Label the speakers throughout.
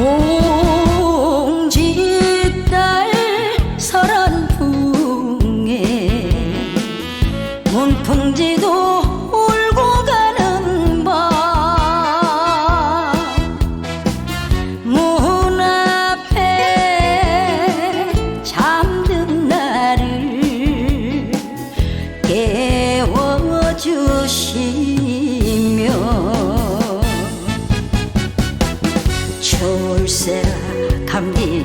Speaker 1: Oh.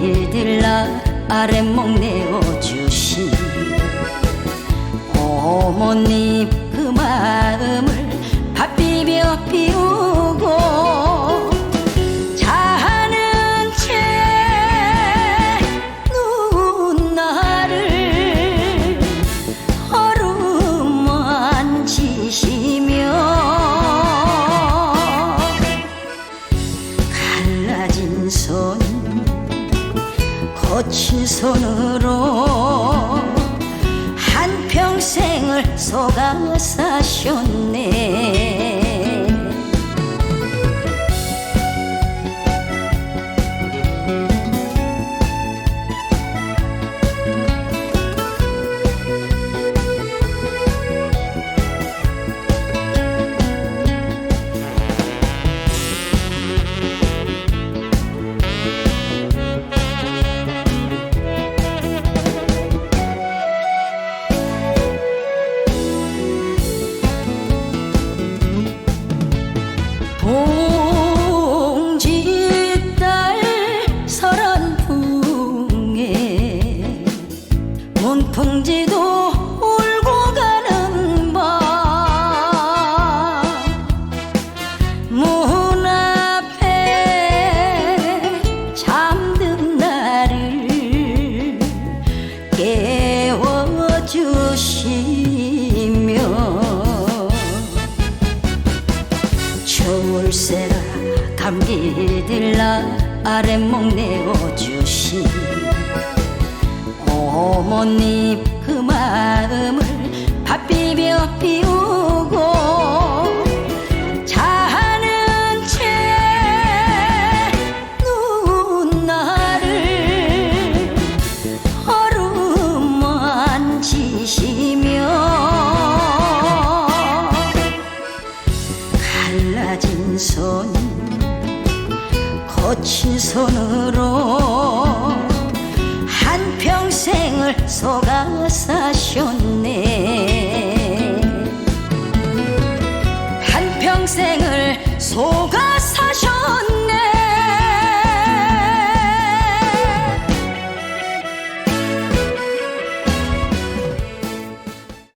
Speaker 1: 감기들라 아랫목 내어주신 어머님 그 마음을 밥 비벼 비우고 자는 채 누나를 어루만지시며 갈라진 손 거친 손으로 한평생을 속아 사셨네 봉지딸 설한풍에 문풍지도 울고 가는 밤문 앞에 잠든 나를 깨워주시 감기들라 아랫목 내어주신 어머님 그 마음을 밥 비벼 비우고 자는 채 누나를 어루만지시며 갈라진 손 거친 손으로 한평생을 속아 사셨네 한평생을 속아